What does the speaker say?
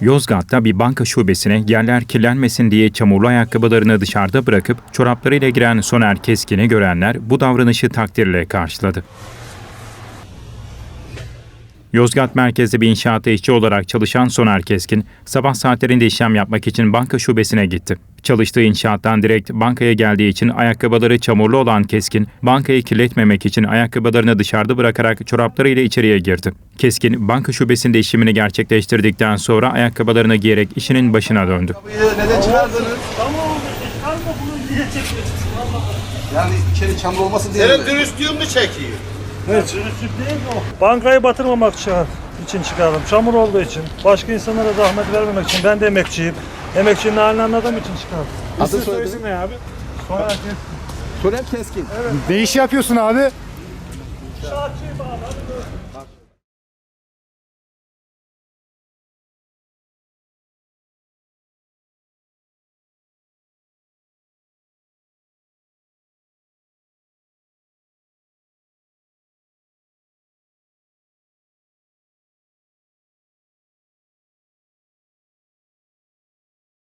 Yozgat'ta bir banka şubesine yerler kirlenmesin diye çamurlu ayakkabılarını dışarıda bırakıp çoraplarıyla giren Soner Keskin'i görenler bu davranışı takdirle karşıladı. Yozgat merkezli bir inşaatta işçi olarak çalışan Soner Keskin, sabah saatlerinde işlem yapmak için banka şubesine gitti. Çalıştığı inşaattan direkt bankaya geldiği için ayakkabıları çamurlu olan Keskin, bankayı kirletmemek için ayakkabılarını dışarıda bırakarak çoraplarıyla içeriye girdi. Keskin, banka şubesinde işlemini gerçekleştirdikten sonra ayakkabılarını giyerek işinin başına döndü. Neden çıkardınız? Tamam çıkarma bunu niye çekmiyorsun? Yani içeri çamur olmasın diye. Senin dürüstlüğün mü çekiyor? Evet. Dürüstlük değil mi o? Bankayı batırmamak için- için çıkardım. Çamur olduğu için. Başka insanlara zahmet vermemek için. Ben de emekçiyim. Emekçinin halini anladığım için çıkardım. Adı soyadı ne abi? Sonra herkes Soner Keskin. Ne iş yapıyorsun abi? Hadi görüşürüz.